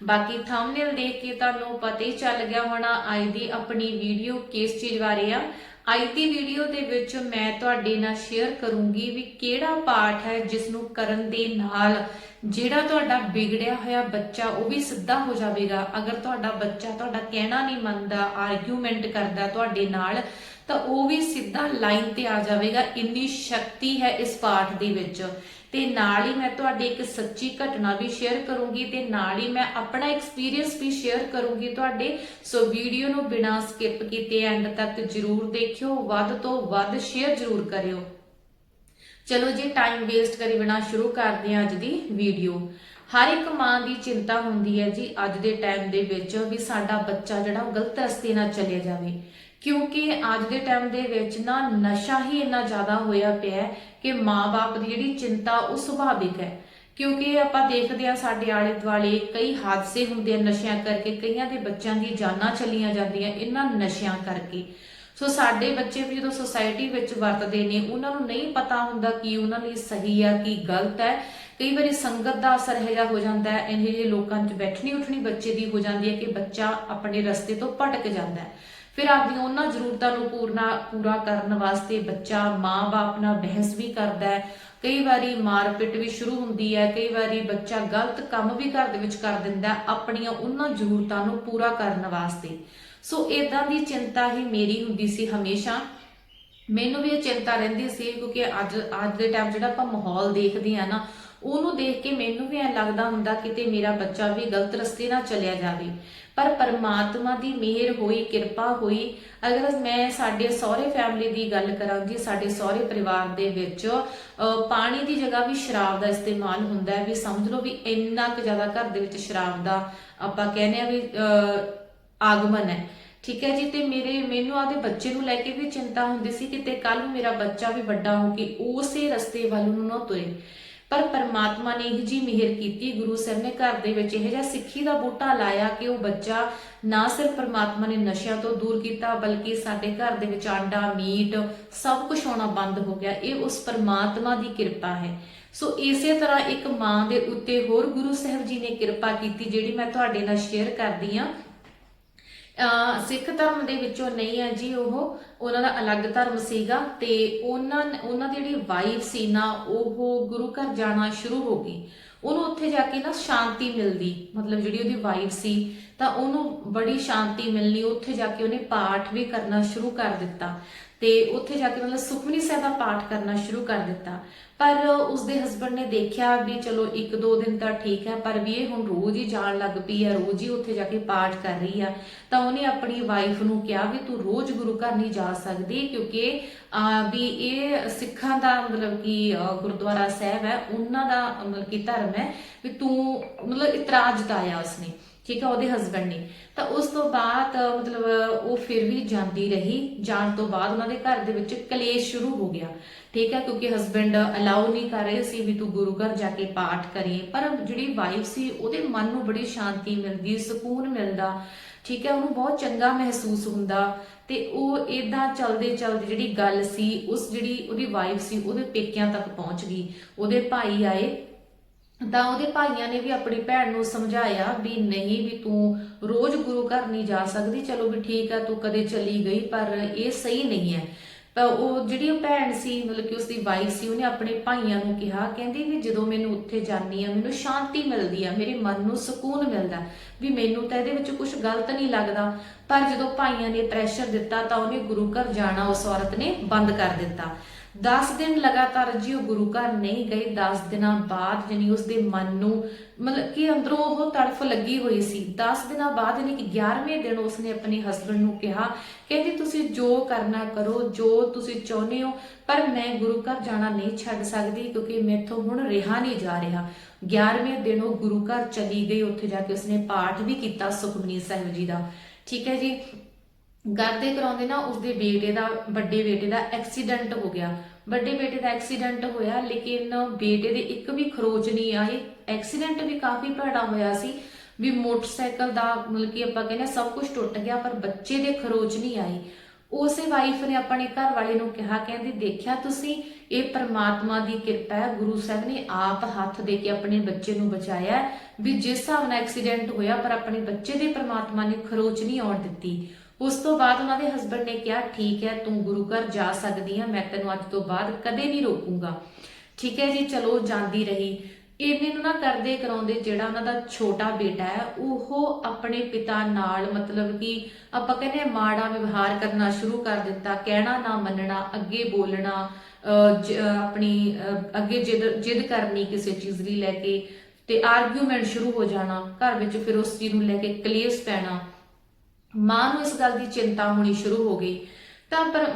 ਬਾਕੀ ਥੰਬਨੇਲ ਦੇਖ ਕੇ ਤੁਹਾਨੂੰ ਪਤਾ ਹੀ ਚੱਲ ਗਿਆ ਹੋਣਾ ਅੱਜ ਦੀ ਆਪਣੀ ਵੀਡੀਓ ਕਿਸ ਚੀਜ਼ ਬਾਰੇ ਆ। ਅੱਜ ਦੀ ਵੀਡੀਓ ਦੇ ਵਿੱਚ ਮੈਂ ਤੁਹਾਡੇ ਨਾਲ ਸ਼ੇਅਰ ਕਰੂੰਗੀ ਵੀ ਕਿਹੜਾ ਪਾਠ ਹੈ ਜਿਸ ਨੂੰ ਕਰਨ ਦੇ ਨਾਲ ਜਿਹੜਾ ਤੁਹਾਡਾ ਵਿਗੜਿਆ ਹੋਇਆ ਬੱਚਾ ਉਹ ਵੀ ਸਿੱਧਾ ਹੋ ਜਾਵੇਗਾ। ਅਗਰ ਤੁਹਾਡਾ ਬੱਚਾ ਤੁਹਾਡਾ ਕਹਿਣਾ ਨਹੀਂ ਮੰਨਦਾ ਆਰਗੂਮੈਂਟ ਕਰਦਾ ਤੁਹਾਡੇ ਨਾਲ ਤਾਂ ਉਹ ਵੀ ਸਿੱਧਾ ਲਾਈਨ ਤੇ ਆ ਜਾਵੇਗਾ। ਇੰਨੀ ਸ਼ਕਤੀ ਹੈ ਇਸ ਪਾਠ ਦੇ ਵਿੱਚ। ਤੇ ਨਾਲ ਹੀ ਮੈਂ ਤੁਹਾਡੇ ਇੱਕ ਸੱਚੀ ਘਟਨਾ ਵੀ ਸ਼ੇਅਰ ਕਰੂੰਗੀ ਤੇ ਨਾਲ ਹੀ ਮੈਂ ਆਪਣਾ ਐਕਸਪੀਰੀਅੰਸ ਵੀ ਸ਼ੇਅਰ ਕਰੂੰਗੀ ਤੁਹਾਡੇ। ਸੋ ਵੀਡੀਓ ਨੂੰ ਬਿਨਾਂ ਸਕਿਪ ਕੀਤੇ ਐਂਡ ਤੱਕ ਜਰੂਰ ਦੇਖਿਓ, ਵੱਧ ਤੋਂ ਵੱਧ ਸ਼ੇਅਰ ਜਰੂਰ ਕਰਿਓ। ਚਲੋ ਜੀ ਟਾਈਮ ਵੇਸਟ ਕਰੀ ਬਿਨਾ ਸ਼ੁਰੂ ਕਰਦੇ ਹਾਂ ਅੱਜ ਦੀ ਵੀਡੀਓ ਹਰ ਇੱਕ ਮਾਂ ਦੀ ਚਿੰਤਾ ਹੁੰਦੀ ਹੈ ਜੀ ਅੱਜ ਦੇ ਟਾਈਮ ਦੇ ਵਿੱਚ ਵੀ ਸਾਡਾ ਬੱਚਾ ਜਿਹੜਾ ਉਹ ਗਲਤ ਰਸਤੇ ਨਾਲ ਚਲੇ ਜਾਵੇ। ਕਿਉਂਕਿ ਅੱਜ ਦੇ ਟਾਈਮ ਦੇ ਵਿੱਚ ਨਾ ਨਸ਼ਾ ਹੀ ਇੰਨਾ ਜ਼ਿਆਦਾ ਹੋਇਆ ਪਿਆ ਹੈ ਕਿ ਮਾਪੇ ਦੀ ਜਿਹੜੀ ਚਿੰਤਾ ਉਹ ਸੁਭਾਵਿਕ ਹੈ। ਕਿਉਂਕਿ ਆਪਾਂ ਦੇਖਦੇ ਆ ਸਾਡੇ ਆਲੇ ਦੁਆਲੇ ਕਈ ਹਾਦਸੇ ਹੁੰਦੇ ਆ ਨਸ਼ਿਆਂ ਕਰਕੇ, ਕਈਆਂ ਦੇ ਬੱਚਿਆਂ ਦੀ ਜਾਨਾਂ ਚਲੀਆਂ ਜਾਂਦੀਆਂ ਇਹਨਾਂ ਨਸ਼ਿਆਂ ਕਰਕੇ। ਸੋ ਸਾਡੇ ਬੱਚੇ ਵੀ ਜਦੋਂ ਸੁਸਾਇਟੀ ਵਿੱਚ ਵਰਤਦੇ ਨੇ, ਉਹਨਾਂ ਨੂੰ ਨਹੀਂ ਪਤਾ ਹੁੰਦਾ ਕਿ ਉਹਨਾਂ ਲਈ ਸਹੀ ਆ, ਕੀ ਗਲਤ ਹੈ। ਕਈ ਵਾਰੀ ਸੰਗਤ ਦਾ ਅਸਰ ਇਹੋ ਜਿਹਾ ਹੋ ਜਾਂਦਾ ਹੈ, ਇਹੋ ਜਿਹੇ ਲੋਕਾਂ 'ਚ ਬੈਠਣੀ ਉੱਠਣੀ ਬੱਚੇ ਦੀ ਹੋ ਜਾਂਦੀ ਹੈ ਕਿ ਬੱਚਾ ਆਪਣੇ ਰਸਤੇ ਤੋਂ ਭਟਕ ਜਾਂਦਾ ਹੈ। ਫਿਰ ਆਪਦੀਆਂ ਉਹਨਾਂ ਜ਼ਰੂਰਤਾਂ ਨੂੰ ਪੂਰਨਾ, ਪੂਰਾ ਕਰਨ ਵਾਸਤੇ ਬੱਚਾ ਮਾਂ-ਬਾਪ ਨਾਲ ਬਹਿਸ ਵੀ ਕਰਦਾ ਹੈ। ਕਈ ਵਾਰੀ ਮਾਰਪਿਟ ਵੀ ਸ਼ੁਰੂ ਹੁੰਦੀ ਹੈ, ਕਈ ਵਾਰੀ ਬੱਚਾ ਗਲਤ ਕੰਮ ਵੀ ਘਰ ਦੇ ਵਿੱਚ ਕਰ ਦਿੰਦਾ ਆਪਣੀਆਂ ਉਹਨਾਂ ਜ਼ਰੂਰਤਾਂ ਨੂੰ ਪੂਰਾ ਕਰਨ ਵਾਸਤੇ। ਸੋ ਇਦਾਂ ਦੀ ਚਿੰਤਾ ਹੀ ਮੇਰੀ ਹੁੰਦੀ ਸੀ ਹਮੇਸ਼ਾ। ਮੈਨੂੰ ਵੀ ਇਹ ਚਿੰਤਾ ਰਹਿੰਦੀ ਸੀ ਕਿਉਂਕਿ ਅੱਜ ਅੱਜ ਦੇ ਟਾਈਮ ਜਿਹੜਾ ਆਪਾਂ ਮਾਹੌਲ ਦੇਖਦੇ ਆ ਨਾ ਉਹਨੂੰ ਦੇਖ ਕੇ ਮੈਨੂੰ ਵੀ ਐ ਲੱਗਦਾ ਹੁੰਦਾ ਕਿਤੇ ਮੇਰਾ ਬੱਚਾ ਵੀ ਗਲਤ ਰਸਤੇ ਨਾ ਚਲਿਆ ਜਾਵੇ। ਪਰ ਪਰਮਾਤਮਾ ਦੀ ਮਿਹਰ ਹੋਈ ਕਿਰਪਾ ਹੋਈ ਅਗਰ ਮੈਂ ਸਾਡੇ ਸਹੁਰੇ ਫੈਮਿਲੀ ਦੀ ਗੱਲ ਕਰਾਂ ਜੀ ਸਾਡੇ ਸਹੁਰੇ ਪਰਿਵਾਰ ਦੇ ਵਿੱਚ ਪਾਣੀ ਦੀ ਜਗ੍ਹਾ ਵੀ ਸ਼ਰਾਬ ਦਾ ਇਸਤੇਮਾਲ ਹੁੰਦਾ ਹੈ ਵੀ ਸਮਝ ਲਓ ਵੀ ਇੰਨਾ ਕੁ ਜ਼ਿਆਦਾ ਘਰ ਦੇ ਵਿੱਚ ਸ਼ਰਾਬ ਦਾ ਆਪਾਂ ਕਹਿੰਦੇ ਆ ਵੀ ਅਹ, ਆਗਮਨ ਹੈ। ਠੀਕ ਹੈ ਜੀ? ਤੇ ਮੇਰੇ ਮੈਨੂੰ ਆਦੇ ਬੱਚੇ ਨੂੰ ਲੈ ਕੇ ਵੀ ਚਿੰਤਾ ਹੁੰਦੀ ਸੀ ਕਿਤੇ ਕੱਲ ਮੇਰਾ ਬੱਚਾ ਵੀ ਵੱਡਾ ਹੋ ਕੇ ਉਸੇ ਰਸਤੇ ਵੱਲ ਨੂੰ ਨਾ ਤੁਰੇ। ਪਰ ਪਰਮਾਤਮਾ ਨੇ ਇਹ ਜੀ ਮਿਹਰ ਕੀਤੀ, ਗੁਰੂ ਸਾਹਿਬ ਨੇ ਘਰ ਦੇ ਵਿੱਚ ਇਹ ਜਿਹਾ ਸਿੱਖੀ ਦਾ ਬੂਟਾ ਲਾਇਆ ਕਿ ਉਹ ਬੱਚਾ ਨਾ ਸਿਰਫ ਪਰਮਾਤਮਾ ਨੇ ਨਸ਼ਿਆਂ ਤੋਂ ਦੂਰ ਕੀਤਾ, ਬਲਕਿ ਸਾਡੇ ਘਰ ਦੇ ਵਿੱਚ ਆਂਡਾ, ਮੀਟ ਸਭ ਕੁਝ ਆਉਣਾ ਬੰਦ ਹੋ ਗਿਆ। ਇਹ ਉਸ ਪਰਮਾਤਮਾ ਦੀ ਕਿਰਪਾ ਹੈ। ਸੋ ਇਸੇ ਤਰ੍ਹਾਂ ਇੱਕ ਮਾਂ ਦੇ ਉੱਤੇ ਹੋਰ ਗੁਰੂ ਸਾਹਿਬ ਜੀ ਨੇ ਕਿਰਪਾ ਕੀਤੀ, ਜਿਹੜੀ ਮੈਂ ਤੁਹਾਡੇ ਨਾਲ ਸ਼ੇਅਰ ਕਰਦੀ ਹਾਂ। ਸਿੱਖ ਧਰਮ ਦੇ ਵਿੱਚੋਂ ਨਹੀਂ ਹੈ ਜੀ ਉਹ। ਉਹਨਾਂ ਦਾ ਅਲੱਗ ਧਰਮ ਸੀਗਾ ਤੇ ਉਹਨਾਂ ਉਹਨਾਂ ਦੀ ਜਿਹੜੀ ਵਾਈਫ ਸੀ ਨਾ, ਉਹ ਗੁਰੂ ਘਰ ਜਾਣਾ ਸ਼ੁਰੂ ਹੋ ਗਈ। ਉਹਨੂੰ ਉੱਥੇ ਜਾ ਕੇ ਨਾ ਸ਼ਾਂਤੀ ਮਿਲਦੀ। ਮਤਲਬ ਜਿਹੜੀ ਉਹਦੀ ਵਾਈਫ ਸੀ ਤਾਂ ਉਹਨੂੰ ਬੜੀ ਸ਼ਾਂਤੀ ਮਿਲਣੀ ਉੱਥੇ ਜਾ ਕੇ ਉਹਨੇ ਪਾਠ ਵੀ ਕਰਨਾ ਸ਼ੁਰੂ ਕਰ ਦਿੱਤਾ ਤੇ ਉੱਥੇ ਜਾ ਕੇ ਮਤਲਬ ਸੁਖਮਨੀ ਸਾਹਿਬ ਦਾ ਪਾਠ ਕਰਨਾ ਸ਼ੁਰੂ ਕਰ ਦਿੱਤਾ। ਪਰ ਉਸਦੇ ਹਸਬੰਡ ਨੇ ਦੇਖਿਆ ਵੀ ਚਲੋ ਇੱਕ ਦੋ ਦਿਨ ਤਾਂ ਠੀਕ ਹੈ ਪਰ ਵੀ ਇਹ ਹੁਣ ਰੋਜ਼ ਹੀ ਜਾਣ ਲੱਗ ਪਈ ਆ ਰੋਜ਼ ਹੀ ਉੱਥੇ ਜਾ ਕੇ ਪਾਠ ਕਰ ਰਹੀ ਆ ਤਾਂ ਉਹਨੇ ਆਪਣੀ ਵਾਈਫ ਨੂੰ ਕਿਹਾ ਵੀ ਤੂੰ ਰੋਜ਼ ਗੁਰੂ ਘਰ ਨਹੀਂ ਜਾ ਸਕਦੀ ਕਿਉਂਕਿ ਅਹ, ਵੀ ਇਹ ਸਿੱਖਾਂ ਦਾ ਮਤਲਬ ਕਿ ਗੁਰਦੁਆਰਾ ਸਾਹਿਬ ਹੈ ਉਹਨਾਂ ਦਾ ਮਤਲਬ ਕਿ ਧਰਮ ਹੈ ਵੀ ਤੂੰ ਮਤਲਬ ਇਤਰਾਜ਼ ਜਤਾਇਆ ਉਸਨੇ। ਠੀਕ ਹੈ, ਉਹਦੇ ਹਸਬੰਡ ਨੇ। ਤਾਂ ਉਸ ਤੋਂ ਬਾਅਦ, ਮਤਲਬ, ਉਹ ਫਿਰ ਵੀ ਜਾਂਦੀ ਰਹੀ। ਜਾਣ ਤੋਂ ਬਾਅਦ ਉਹਨਾਂ ਦੇ ਘਰ ਦੇ ਵਿੱਚ ਕਲੇਸ਼ ਸ਼ੁਰੂ ਹੋ ਗਿਆ। ਠੀਕ ਹੈ, ਕਿਉਂਕਿ ਹਸਬੰਡ ਅਲਾਉ ਨਹੀਂ ਕਰ ਰਹੇ ਸੀ ਵੀ ਤੂੰ ਗੁਰੂ ਘਰ ਜਾ ਕੇ ਪਾਠ ਕਰੀਏ ਪਰ ਜਿਹੜੀ ਵਾਈਫ ਸੀ, ਉਹਦੇ ਮਨ ਨੂੰ ਬੜੀ ਸ਼ਾਂਤੀ ਮਿਲਦੀ, ਸਕੂਨ ਮਿਲਦਾ। ਠੀਕ ਹੈ, ਉਹਨੂੰ ਬਹੁਤ ਚੰਗਾ ਮਹਿਸੂਸ ਹੁੰਦਾ। ਤੇ ਉਹ ਇਦਾਂ ਚਲਦੇ ਚਲਦੇ ਜਿਹੜੀ ਗੱਲ ਸੀ, ਉਸ ਜਿਹੜੀ ਉਹਦੀ ਵਾਈਫ ਸੀ, ਉਹਦੇ ਪੇਕਿਆਂ ਤੱਕ ਪਹੁੰਚ ਗਈ। ਉਹਦੇ ਭਾਈ ਆਏ ਤਾਂ ਉਹਦੇ ਭਾਈਆਂ ਨੇ ਵੀ ਆਪਣੀ ਭੈਣ ਨੂੰ ਸਮਝਾਇਆ ਵੀ ਨਹੀਂ ਵੀ ਤੂੰ ਰੋਜ਼ ਗੁਰੂ ਘਰ ਨਹੀਂ ਜਾ ਸਕਦੀ, ਚਲੋ ਵੀ ਠੀਕ ਆ, ਤੂੰ ਕਦੇ ਚਲੀ ਗਈ, ਪਰ ਇਹ ਸਹੀ ਨਹੀਂ ਹੈ। ਤਾਂ ਉਹ ਜਿਹੜੀ ਉਹ ਭੈਣ ਸੀ, ਮਤਲਬ ਕਿ ਉਸਦੀ ਵਾਈਫ ਸੀ, ਉਹਨੇ ਆਪਣੇ ਭਾਈਆਂ ਨੂੰ ਕਿਹਾ, ਕਹਿੰਦੀ ਵੀ ਜਦੋਂ ਮੈਨੂੰ ਉੱਥੇ ਜਾਂਦੀ ਆ, ਮੈਨੂੰ ਸ਼ਾਂਤੀ ਮਿਲਦੀ ਆ, ਮੇਰੇ ਮਨ ਨੂੰ ਸਕੂਨ ਮਿਲਦਾ ਵੀ ਮੈਨੂੰ ਤਾਂ ਇਹਦੇ ਵਿੱਚ ਕੁਝ ਗਲਤ ਨਹੀਂ ਲੱਗਦਾ। ਪਰ ਜਦੋਂ ਭਾਈਆਂ ਨੇ ਪ੍ਰੈਸ਼ਰ ਦਿੱਤਾ ਤਾਂ ਉਹਨੇ ਗੁਰੂ ਘਰ ਜਾਣਾ, ਉਸ ਔਰਤ ਨੇ ਬੰਦ ਕਰ ਦਿੱਤਾ। 10 ਦਿਨ ਲਗਾਤਾਰ ਜੀ ਉਹ ਗੁਰੂ ਘਰ ਨਹੀਂ ਗਈ 10 ਦਿਨਾਂ ਬਾਅਦ ਜਾਨੀ ਉਸਦੇ ਮਨ ਨੂੰ ਮਤਲਬ ਕਿ ਅੰਦਰੋਂ ਉਹ ਤੜਫ ਲੱਗੀ ਹੋਈ ਸੀ। 10 ਦਿਨਾਂ ਬਾਅਦ ਯਾਨੀ ਕਿ 11ਵੇਂ ਦਿਨ ਉਸਨੇ ਆਪਣੇ ਹਸਬੰਡ ਨੂੰ ਕਿਹਾ, ਕਹਿੰਦੀ, ਤੁਸੀਂ ਜੋ ਕਰਨਾ ਕਰੋ, ਜੋ ਤੁਸੀਂ ਚਾਹੁੰਦੇ ਹੋ, ਪਰ ਮੈਂ ਗੁਰੂ ਘਰ ਜਾਣਾ ਨਹੀਂ ਛੱਡ ਸਕਦੀ ਕਿਉਂਕਿ ਮੈਥੋਂ ਹੁਣ ਰਿਹਾ ਨਹੀਂ ਜਾ ਰਿਹਾ। 11ਵੇਂ ਦਿਨ ਉਹ ਗੁਰੂ ਘਰ ਚਲੀ ਗਈ, ਉੱਥੇ ਜਾ ਕੇ ਉਸਨੇ ਪਾਠ ਵੀ ਕੀਤਾ ਸੁਖਮਨੀ ਸਾਹਿਬ ਜੀ ਦਾ। ਠੀਕ ਹੈ ਜੀ? ਕਰਦੇ ਕਰਾਉਂਦੇ ਨਾ, ਉਸਦੇ ਬੇਟੇ ਦਾ, ਵੱਡੇ ਬੇਟੇ ਦਾ ਐਕਸੀਡੈਂਟ ਹੋ ਗਿਆ। ਵੱਡੇ ਬੇਟੇ ਦਾ ਐਕਸੀਡੈਂਟ ਹੋਇਆ, ਲੇਕਿਨ ਬੇਟੇ ਦੇ ਇੱਕ ਵੀ ਖਰੋਚ ਨਹੀਂ ਆਈ। ਐਕਸੀਡੈਂਟ ਵੀ ਕਾਫੀ ਭੈੜਾ ਹੋਇਆ ਸੀ, ਵੀ ਮੋਟਰਸਾਈਕਲ ਦਾ ਮਤਲਬ ਕਿ ਆਪਾਂ ਕਹਿੰਦੇ ਸਭ ਕੁਝ ਟੁੱਟ ਗਿਆ, ਪਰ ਬੱਚੇ ਦੇ ਖਰੋਚ ਨਹੀਂ ਆਈ। ਉਸੇ ਵਾਈਫ ਨੇ ਆਪਣੇ ਘਰ ਵਾਲੇ ਨੂੰ ਕਿਹਾ, ਕਹਿੰਦੀ, ਦੇਖਿਆ ਤੁਸੀਂ, ਇਹ ਪਰਮਾਤਮਾ ਦੀ ਕਿਰਪਾ ਹੈ, ਗੁਰੂ ਸਾਹਿਬ ਨੇ ਆਪ ਹੱਥ ਦੇ ਕੇ ਆਪਣੇ ਬੱਚੇ ਨੂੰ ਬਚਾਇਆ ਵੀ ਜਿਸ ਹਿਸਾਬ ਨਾਲ ਐਕਸੀਡੈਂਟ ਹੋਇਆ, ਪਰ ਆਪਣੇ ਬੱਚੇ ਦੇ ਪ੍ਰਮਾਤਮਾ ਨੇ ਖਰੋਚ ਨਹੀਂ ਆਉਣ ਦਿੱਤੀ। ਉਸ ਤੋਂ ਬਾਅਦ ਉਹਨਾਂ ਦੇ ਹਸਬੰਡ ਨੇ ਕਿਹਾ, ਠੀਕ ਹੈ, ਤੂੰ ਗੁਰੂ ਘਰ ਜਾ ਸਕਦੀ ਹੈ ਮੈਂ ਤੈਨੂੰ ਅੱਜ ਤੋਂ ਬਾਅਦ ਕਦੇ ਨਹੀਂ ਰੋਕੂੰਗਾ। ਠੀਕ ਹੈ ਜੀ, ਚਲੋ ਜਾਂਦੀ ਰਹੀ। ਇਹਨੇ ਨੂੰ ਨਾ ਕਰਦੇ ਕਰਾਉਂਦੇ ਜਿਹੜਾ ਉਹਨਾਂ ਦਾ ਛੋਟਾ ਬੇਟਾ ਹੈ, ਉਹ ਆਪਣੇ ਪਿਤਾ ਨਾਲ ਮਤਲਬ ਕਿ ਆਪਾਂ ਕਹਿੰਦੇ ਮਾੜਾ ਵਿਵਹਾਰ ਕਰਨਾ ਸ਼ੁਰੂ ਕਰ ਦਿੱਤਾ, ਕਹਿਣਾ ਨਾ ਮੰਨਣਾ, ਅੱਗੇ ਬੋਲਣਾ, ਅਹ ਆਪਣੀ, ਅਹ, ਅੱਗੇ ਜਿੱਦ ਜਿੱਦ ਕਰਨੀ ਕਿਸੇ ਚੀਜ਼ ਲਈ ਲੈ ਕੇ ਤੇ ਆਰਗੂਮੈਂਟ ਸ਼ੁਰੂ ਹੋ ਜਾਣਾ, ਘਰ ਵਿੱਚ ਫਿਰ ਉਸ ਚੀਜ਼ ਨੂੰ ਲੈ ਕੇ ਕਲੇਸ਼ ਪੈਣਾ। ਮਾਂ ਨੂੰ ਇਸ ਗੱਲ ਦੀ ਚਿੰਤਾ ਹੋਣੀ ਸ਼ੁਰੂ ਹੋ ਗਈ। ਤਾਂ ਪਰ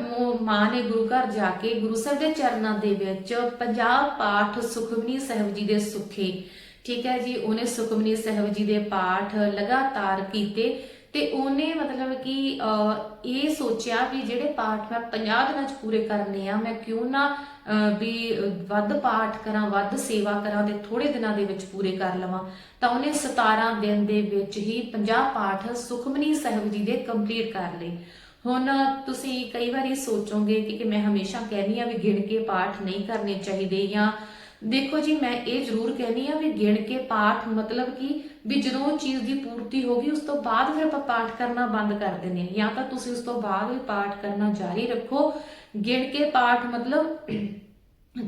ਮਾਂ ਨੇ ਗੁਰੂ ਘਰ ਜਾ ਕੇ ਗੁਰੂ ਸਾਹਿਬ ਦੇ ਚਰਨਾਂ ਦੇ ਵਿੱਚ 50 ਪਾਠ ਸੁਖਮਨੀ ਸਾਹਿਬ ਜੀ ਦੇ ਸੁਖੇ ਠੀਕ ਹੈ ਜੀ ਉਹਨੇ ਸੁਖਮਨੀ ਸਾਹਿਬ ਜੀ ਦੇ ਪਾਠ ਲਗਾਤਾਰ ਕੀਤੇ ਤੇ ਉਹਨੇ ਮਤਲਬ ਕਿ ਅਹ, ਇਹ ਸੋਚਿਆ ਵੀ ਜਿਹੜੇ ਪਾਠ ਮੈਂ 50 ਦਿਨਾਂ ਚ ਪੂਰੇ ਕਰਨੇ ਆ ਮੈਂ ਕਿਉਂ ਨਾ ਵੀ ਵੱਧ ਪਾਠ ਕਰਾਂ, ਵੱਧ ਸੇਵਾ ਕਰਾਂ ਤੇ ਥੋੜੇ ਦਿਨਾਂ ਦੇ ਵਿੱਚ ਪੂਰੇ ਕਰ ਲਵਾਂ, ਤਾਂ ਉਹਨੇ 17 ਦਿਨ ਦੇ ਵਿੱਚ ਹੀ 50 ਪਾਠ ਸੁਖਮਨੀ ਸਾਹਿਬ ਜੀ ਦੇ ਕੰਪਲੀਟ ਕਰ ਲਏ। ਹੁਣ ਤੁਸੀਂ ਕਈ ਵਾਰੀ ਸੋਚੋਗੇ ਕਿ ਮੈਂ ਹਮੇਸ਼ਾ ਕਹਿੰਦੀ ਆ ਵੀ ਗਿਣ ਕੇ ਪਾਠ ਨਹੀਂ ਕਰਨੇ ਚਾਹੀਦੇ ਜਾਂ ਦੇਖੋ ਜੀ, ਮੈਂ ਇਹ ਜ਼ਰੂਰ ਕਹਿੰਦੀ ਆ ਵੀ ਗਿਣ ਕੇ ਪਾਠ ਮਤਲਬ ਕਿ ਵੀ ਜਦੋਂ ਉਹ ਚੀਜ਼ ਦੀ ਪੂਰਤੀ ਹੋ ਗਈ, ਉਸ ਤੋਂ ਬਾਅਦ ਫਿਰ ਆਪਾਂ ਪਾਠ ਕਰਨਾ ਬੰਦ ਕਰ ਦਿੰਦੇ ਹਾਂ। ਜਾਂ ਤਾਂ ਤੁਸੀਂ ਉਸ ਤੋਂ ਬਾਅਦ ਵੀ ਪਾਠ ਕਰਨਾ ਜਾਰੀ ਰੱਖੋ ਗਿਣ ਕੇ ਪਾਠ ਮਤਲਬ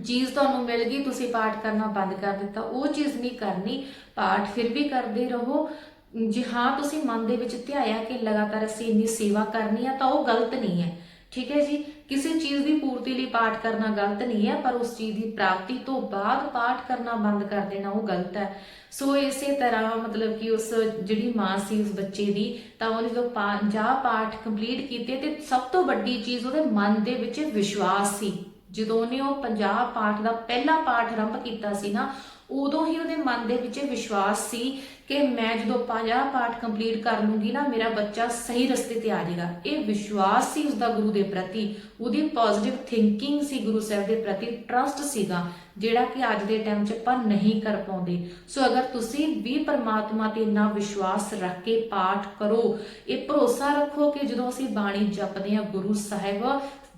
ਚੀਜ਼ ਤੁਹਾਨੂੰ ਮਿਲ ਗਈ, ਤੁਸੀਂ ਪਾਠ ਕਰਨਾ ਬੰਦ ਕਰ ਦਿੱਤਾ। ਉਹ ਚੀਜ਼ ਨਹੀਂ ਕਰਨੀ, ਪਾਠ ਫਿਰ ਵੀ ਕਰਦੇ ਰਹੋ। ਜੇ ਹਾਂ, ਤੁਸੀਂ ਮਨ ਦੇ ਵਿੱਚ ਧਿਆਇਆ ਕਿ ਲਗਾਤਾਰ ਅਸੀਂ ਇੰਨੀ ਸੇਵਾ ਕਰਨੀ ਆ, ਤਾਂ ਉਹ ਗਲਤ ਨਹੀਂ ਹੈ। ਠੀਕ ਹੈ ਜੀ? ਕਿਸੇ ਚੀਜ਼ ਦੀ ਪੂਰਤੀ ਲਈ ਪਾਠ ਕਰਨਾ ਗਲਤ ਨਹੀਂ ਹੈ, ਪਰ ਉਸ ਚੀਜ਼ ਦੀ ਪ੍ਰਾਪਤੀ ਤੋਂ ਬਾਅਦ ਪਾਠ ਕਰਨਾ ਬੰਦ ਕਰ ਦੇਣਾ ਉਹ ਗਲਤ ਹੈ। ਸੋ ਇਸੇ ਤਰ੍ਹਾਂ ਮਤਲਬ ਕਿ ਉਸ ਜਿਹੜੀ ਮਾਂ ਸੀ, ਉਸ ਬੱਚੇ ਦੀ, ਤਾਂ ਉਹ ਜਦੋਂ ਪੰਜਾਹ ਪਾਠ ਕੰਪਲੀਟ ਕੀਤੇ ਤੇ ਸਭ ਤੋਂ ਵੱਡੀ ਚੀਜ਼ ਉਹਦੇ ਮਨ ਦੇ ਵਿੱਚ ਵਿਸ਼ਵਾਸ ਸੀ। ਜਦੋਂ ਉਹਨੇ ਉਹ 50 ਪਾਠ ਦਾ ਪਹਿਲਾ ਪਾਠ ਆਰੰਭ ਕੀਤਾ ਸੀ ਨਾ, ਉਦੋਂ ਹੀ ਉਹਦੇ ਮਨ ਦੇ ਵਿੱਚ ਵਿਸ਼ਵਾਸ ਸੀ ਕਿ ਮੈਂ ਜਦੋਂ 50 ਪਾਠ ਕੰਪਲੀਟ ਕਰ ਲੂੰਗੀ ਨਾ, ਮੇਰਾ ਬੱਚਾ ਸਹੀ ਰਸਤੇ ਤੇ ਆ ਜਾਏਗਾ। ਇਹ ਵਿਸ਼ਵਾਸ ਸੀ ਉਸਦਾ ਗੁਰੂ ਦੇ ਪ੍ਰਤੀ, ਉਹਦੀ ਪੋਜ਼ਿਟਿਵ ਥਿੰਕਿੰਗ ਸੀ ਗੁਰੂ ਸਾਹਿਬ ਦੇ ਪ੍ਰਤੀ ਟਰਸਟ ਸੀਗਾ, ਜਿਹੜਾ ਕਿ ਅੱਜ ਦੇ ਟਾਈਮ 'ਚ ਆਪਾਂ ਨਹੀਂ ਕਰ ਪਾਉਂਦੇ। ਸੋ ਅਗਰ ਤੁਸੀਂ ਵੀ ਪਰਮਾਤਮਾ ਤੇ ਇੰਨਾ ਵਿਸ਼ਵਾਸ ਰੱਖ ਕੇ ਪਾਠ ਕਰੋ, ਇਹ ਭਰੋਸਾ ਰੱਖੋ ਕਿ ਜਦੋਂ ਅਸੀਂ ਬਾਣੀ ਜਪਦੇ ਹਾਂ ਗੁਰੂ ਸਾਹਿਬ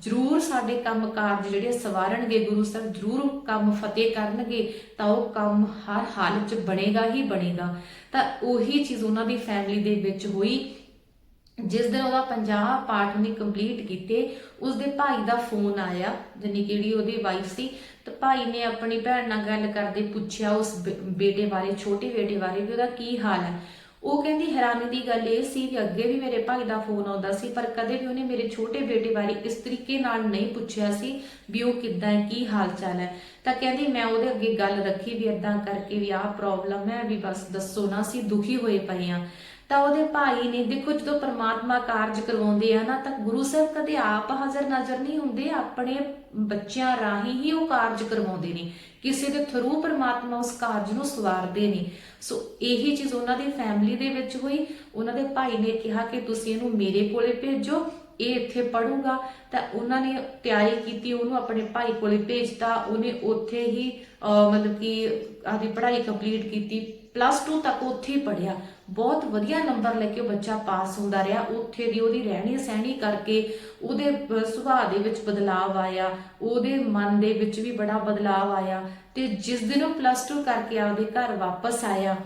ਜ਼ਰੂਰ ਸਾਡੇ ਕੰਮ ਕਾਰਜ ਜਿਹੜੇ ਸਵਾਰਨਗੇ, ਗੁਰੂ ਸਾਹਿਬ ਜ਼ਰੂਰ ਕੰਮ ਫਤਿਹ ਕਰਨਗੇ, ਤਾਂ ਉਹ ਕੰਮ ਹਰ ਹਾਲਤ 'ਚ ਬਣੇਗਾ ਹੀ ਬਣੇਗਾ। ਤਾਂ ਉਹੀ ਚੀਜ਼ ਉਹਨਾਂ ਦੀ ਫੈਮਿਲੀ ਦੇ ਵਿੱਚ ਹੋਈ। ਜਿਸ ਦਿਨ ਉਹਦਾ 50 ਪਾਠ ਨੇ ਕੰਪਲੀਟ ਕੀਤੇ, ਉਸ ਦੇ ਭਾਈ ਦਾ ਫੋਨ ਆਇਆ ਜਾਨੀ ਕਿਹੜੀ ਉਹਦੀ ਵਾਈਫ ਸੀ। ਤੇ ਭਾਈ ਨੇ ਆਪਣੀ ਭੈਣ ਨਾਲ ਗੱਲ ਕਰਦੇ ਪੁੱਛਿਆ ਉਸ ਬੇ- ਬੇਟੇ ਬਾਰੇ, ਛੋਟੇ ਬੇਟੇ ਬਾਰੇ ਵੀ ਉਹਦਾ ਕੀ ਹਾਲ ਹੈ। ਉਹ ਕਹਿੰਦੀ, ਹੈਰਾਨੀ ਦੀ ਗੱਲ ਇਹ ਸੀ ਕਿ ਅੱਗੇ ਵੀ ਮੇਰੇ ਭਾਈ ਦਾ ਫੋਨ ਆਉਂਦਾ ਸੀ, ਪਰ ਕਦੇ ਵੀ ਉਹਨੇ ਮੇਰੇ ਛੋਟੇ ਬੇਟੇ ਬਾਰੇ ਇਸ ਤਰੀਕੇ ਨਾਲ ਨਹੀਂ ਪੁੱਛਿਆ ਸੀ ਵੀ ਉਹ ਕਿੱਦਾਂ ਹੈ, ਕੀ ਹਾਲ ਚਾਲ ਹੈ। ਤਾਂ ਕਹਿੰਦੀ, ਮੈਂ ਉਹਦੇ ਅੱਗੇ ਗੱਲ ਰੱਖੀ ਵੀ ਇਦਾਂ ਕਰਕੇ ਵੀ ਆਹ ਪ੍ਰੋਬਲਮ ਹੈ, ਵੀ ਬਸ ਦੱਸੋ ਨਾ, ਅਸੀਂ ਦੁਖੀ ਹੋਏ ਪਏ ਆ ਤਾਂ ਉਹਦੇ ਭਾਈ ਨੇ ਦੇਖੋ ਜਦੋਂ ਪ੍ਰਮਾਤਮਾ ਕਾਰਜ ਕਰਵਾਉਂਦੇ ਆ ਨਾ, ਤਾਂ ਗੁਰੂ ਸਾਹਿਬ ਕਦੇ ਆਪ ਹਾਜ਼ਰ ਨਜ਼ਰ ਨਹੀਂ ਹੁੰਦੇ, ਆਪਣੇ ਬੱਚਿਆਂ ਰਾਹੀਂ ਹੀ ਉਹ ਕਾਰਜ ਕਰਵਾਉਂਦੇ ਨੇ। ਕਿਸੇ ਦੇ ਥਰੂ ਪ੍ਰਮਾਤਮਾ ਉਸ ਕਾਰਜ ਨੂੰ ਸਵਾਰਦੇ ਨੇ। ਸੋ ਇਹੀ ਚੀਜ਼ ਉਹਨਾਂ ਦੀ ਫੈਮਿਲੀ ਦੇ ਵਿੱਚ ਹੋਈ। ਉਹਨਾਂ ਦੇ ਭਾਈ ਨੇ ਕਿਹਾ ਕਿ ਤੁਸੀਂ ਇਹਨੂੰ ਮੇਰੇ ਕੋਲੇ ਭੇਜੋ, ਇਹ ਇੱਥੇ ਪੜੂਗਾ ਤਾਂ ਉਹਨਾਂ ਨੇ ਤਿਆਰੀ ਕੀਤੀ, ਉਹਨੂੰ ਆਪਣੇ ਭਾਈ ਕੋਲੇ ਭੇਜਤਾ। ਉਹਨੇ ਉੱਥੇ ਹੀ ਮਤਲਬ ਕਿ ਆਦੀ ਪੜ੍ਹਾਈ ਕੰਪਲੀਟ ਕੀਤੀ। ਪਲੱਸ 2 ਤੱਕ ਉੱਥੇ ਹੀ ਪੜਿਆ ਬਹੁਤ ਵਧੀਆ ਨੰਬਰ ਲੈ ਕੇ ਉਹ ਬੱਚਾ ਪਾਸ ਹੁੰਦਾ ਰਿਹਾ। ਉੱਥੇ ਦੀ ਉਹਦੀ ਰਹਿਣੀ ਸਹਿਣੀ ਕਰਕੇ ਉਹਦੇ ਸੁਭਾਅ ਦੇ ਵਿੱਚ ਬਦਲਾਅ ਆਇਆ। ਉਹਦੇ ਮਨ ਦੇ ਵਿੱਚ ਵੀ ਬੜਾ ਬਦਲਾਅ ਆਇਆ ਤੇ ਜਿਸ ਦਿਨ ਉਹ ਪਲੱਸ 2 ਕਰਕੇ ਆਪਦੇ ਘਰ ਵਾਪਸ ਆਇਆ,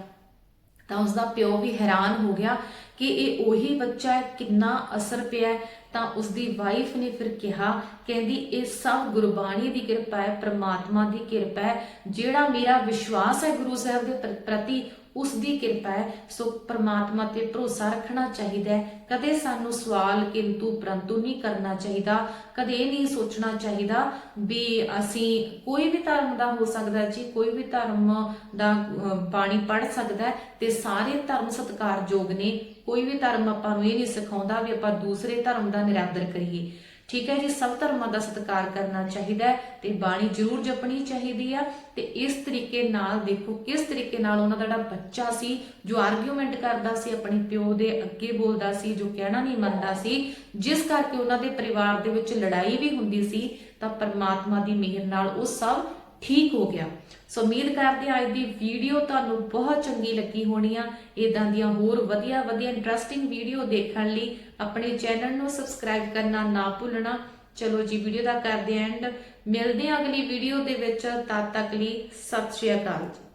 ਤਾਂ ਉਸਦਾ ਪਿਓ ਵੀ ਹੈਰਾਨ ਹੋ ਗਿਆ ਕਿ ਇਹ ਉਹੀ ਬੱਚਾ ਹੈ, ਕਿੰਨਾ ਅਸਰ ਪਿਆ ਹੈ। ਤਾਂ ਉਸਦੀ ਵਾਈਫ ਨੇ ਫਿਰ ਕਿਹਾ, ਕਹਿੰਦੀ, ਇਹ ਸਭ ਗੁਰਬਾਣੀ ਦੀ ਕਿਰਪਾ ਹੈ, ਪ੍ਰਮਾਤਮਾ ਦੀ ਕਿਰਪਾ ਹੈ। ਜਿਹੜਾ ਮੇਰਾ ਵਿਸ਼ਵਾਸ ਹੈ ਗੁਰੂ ਸਾਹਿਬ ਦੇ ਪ੍ਰਤੀ ਉਸ ਦੀ ਕਿਰਪਾ ਹੈ। ਸੋ ਪ੍ਰਮਾਤਮਾ ਤੇ ਭਰੋਸਾ ਰੱਖਣਾ ਚਾਹੀਦਾ ਹੈ। ਕਦੇ ਸਾਨੂੰ ਸਵਾਲ, ਕਿੰਤੂ ਪ੍ਰੰਤੂ ਨਹੀਂ ਕਰਨਾ ਚਾਹੀਦਾ। ਕਦੇ ਇਹ ਨਹੀਂ ਸੋਚਣਾ ਚਾਹੀਦਾ ਵੀ ਅਸੀਂ ਕੋਈ ਵੀ ਧਰਮ ਦਾ ਹੋ ਸਕਦਾ ਜੀ, ਕੋਈ ਵੀ ਧਰਮ ਦਾ ਬਾਣੀ ਪੜ ਸਕਦਾ ਤੇ ਸਾਰੇ ਧਰਮ ਸਤਿਕਾਰਯੋਗ ਨੇ। ਕੋਈ ਵੀ ਧਰਮ ਆਪਾਂ ਨੂੰ ਇਹ ਨਹੀਂ ਸਿਖਾਉਂਦਾ ਵੀ ਆਪਾਂ ਦੂਸਰੇ ਧਰਮ ਦਾ ਨਿਰਾਦਰ ਕਰੀਏ। ਠੀਕ ਹੈ ਜੀ, ਸਭ ਧਰਮਾਂ ਦਾ ਸਤਿਕਾਰ ਕਰਨਾ ਚਾਹੀਦਾ ਤੇ ਬਾਣੀ ਜ਼ਰੂਰ ਜਪਣੀ ਚਾਹੀਦੀ ਆ। ਤੇ ਇਸ ਤਰੀਕੇ ਨਾਲ ਦੇਖੋ, ਕਿਸ ਤਰੀਕੇ ਨਾਲ ਉਹਨਾਂ ਦਾ ਜਿਹੜਾ ਬੱਚਾ ਸੀ, ਜੋ ਆਰਗੂਮੈਂਟ ਕਰਦਾ ਸੀ, ਆਪਣੇ ਪਿਓ ਦੇ ਅੱਗੇ ਬੋਲਦਾ ਸੀ, ਜੋ ਕਹਿਣਾ ਨਹੀਂ ਮੰਨਦਾ ਸੀ, ਜਿਸ ਕਰਕੇ ਉਹਨਾਂ ਦੇ ਪਰਿਵਾਰ ਦੇ ਵਿੱਚ ਲੜਾਈ ਵੀ ਹੁੰਦੀ ਸੀ, ਤਾਂ ਪਰਮਾਤਮਾ ਦੀ ਮਿਹਰ ਨਾਲ ਉਹ ਸਭ ਠੀਕ ਹੋ ਗਿਆ। ਸੋ ਉਮੀਦ ਕਰਦੇ ਹਾਂ ਅੱਜ ਦੀ ਵੀਡੀਓ ਤੁਹਾਨੂੰ ਬਹੁਤ ਚੰਗੀ ਲੱਗੀ ਹੋਣੀ ਆ। ਇਦਾਂ ਦੀਆਂ ਹੋਰ ਵਧੀਆ ਵਧੀਆ ਇੰਟਰਸਟਿੰਗ ਵੀਡੀਓ ਦੇਖਣ ਲਈ ਆਪਣੇ ਚੈਨਲ ਨੂੰ ਸਬਸਕ੍ਰਾਈਬ ਕਰਨਾ ਨਾ ਭੁੱਲਣਾ। ਚਲੋ ਜੀ ਵੀਡੀਓ ਦਾ ਕਰਦੇ ਐਂਡ ਮਿਲਦੇ ਹਾਂ ਅਗਲੀ ਵੀਡੀਓ ਦੇ ਵਿੱਚ। ਤਦ ਤੱਕ ਲਈ ਸਤਿ ਸ਼੍ਰੀ ਅਕਾਲ ਜੀ।